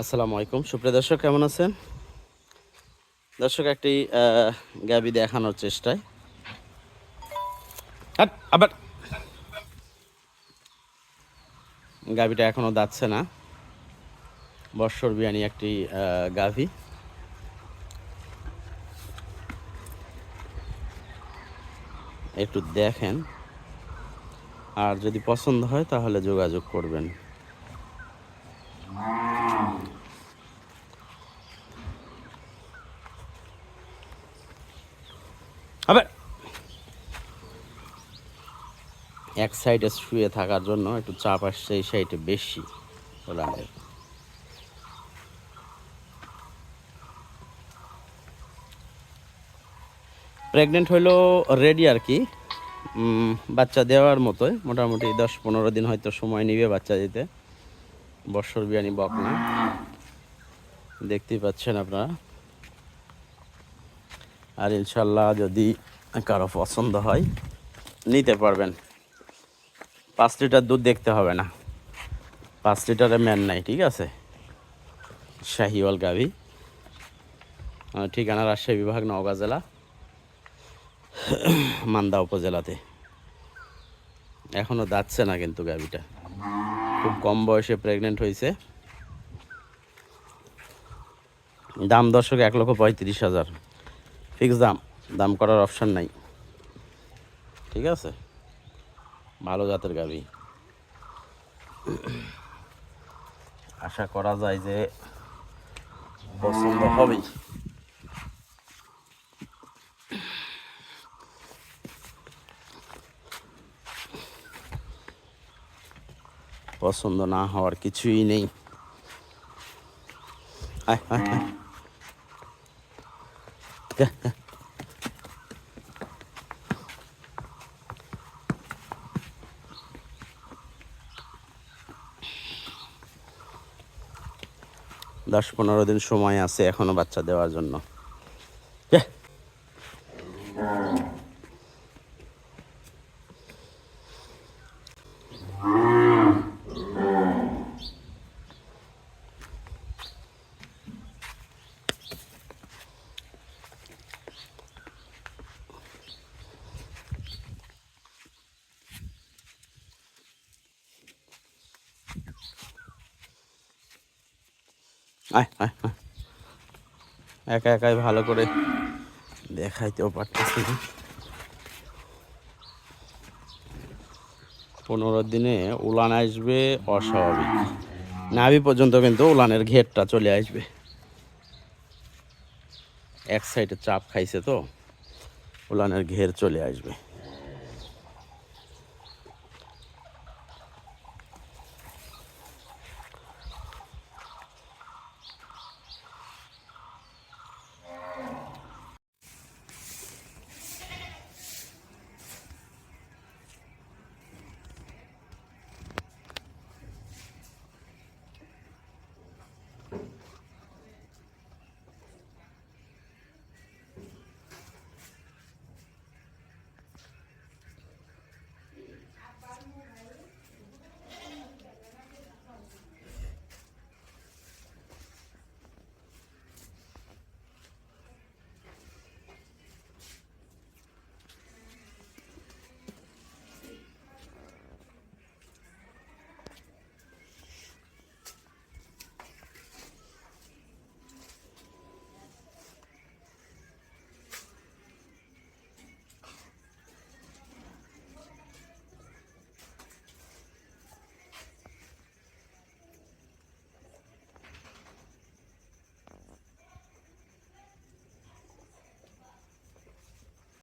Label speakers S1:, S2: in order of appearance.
S1: আসসালামু আলাইকুম। সুপ্রিয় দর্শক, কেমন আছেন? দর্শক, একটি গাবি দেখানোর চেষ্টায়। আবার। গাবিটা এখনও যাচ্ছে না। বর্ষর বিয়ানি একটি গাভি একটু দেখেন। আর যদি পছন্দ হয়, তাহলে যোগাযোগ করবেন। এক সাইডে শুয়ে থাকার জন্য একটু চাপ আসছে, এই সাইডে বেশি ওলানের প্রেগনেন্ট হইল রেডি আর কি। বাচ্চা দেওয়ার মতোই, মোটামুটি দশ পনেরো দিন হয়তো সময় নিবে বাচ্চা দিতে। বর্ষর বিয়ানি বক না। দেখতেই পাচ্ছেন আপনারা। আর ইনশাল্লাহ যদি কারও পছন্দ হয়, নিতে পারবেন। পাঁচ লিটার দুধ দেখতে হবে না। পাঁচ লিটারে ম্যান নাই, ঠিক আছে? শাহিওয়াল গাভি। ঠিকানা রাজশাহী বিভাগ, নওগাঁ জেলা, মান্দা উপজেলাতে। এখনও যাচ্ছে না কিন্তু গাভিটা। খুব কম বয়সে প্রেগনেন্ট হয়েছে দাম দর্শক এক লক্ষ পঁয়ত্রিশ হাজার। ফিক্স দাম। দাম করার অপশন নাই। ঠিক আছে? ভালো জাতের গাভি আশা করা যায় যে পছন্দ হবেই। পছন্দ না হওয়ার কিছুই নেই। আয়, আয়, আয়। দশ পনেরো দিন সময় আছে এখনও বাচ্চা দেওয়ার জন্য। একা একাই ভালো করে দেখাইতেও পারতেছি না। পনেরো দিনে উলান আসবে, অস্বাভাবিক। নাভি পর্যন্ত কিন্তু উলানের ঘেরটা চলে আসবে। এক সাইডে চাপ খাইছে তো, উলানের ঘের চলে আসবে।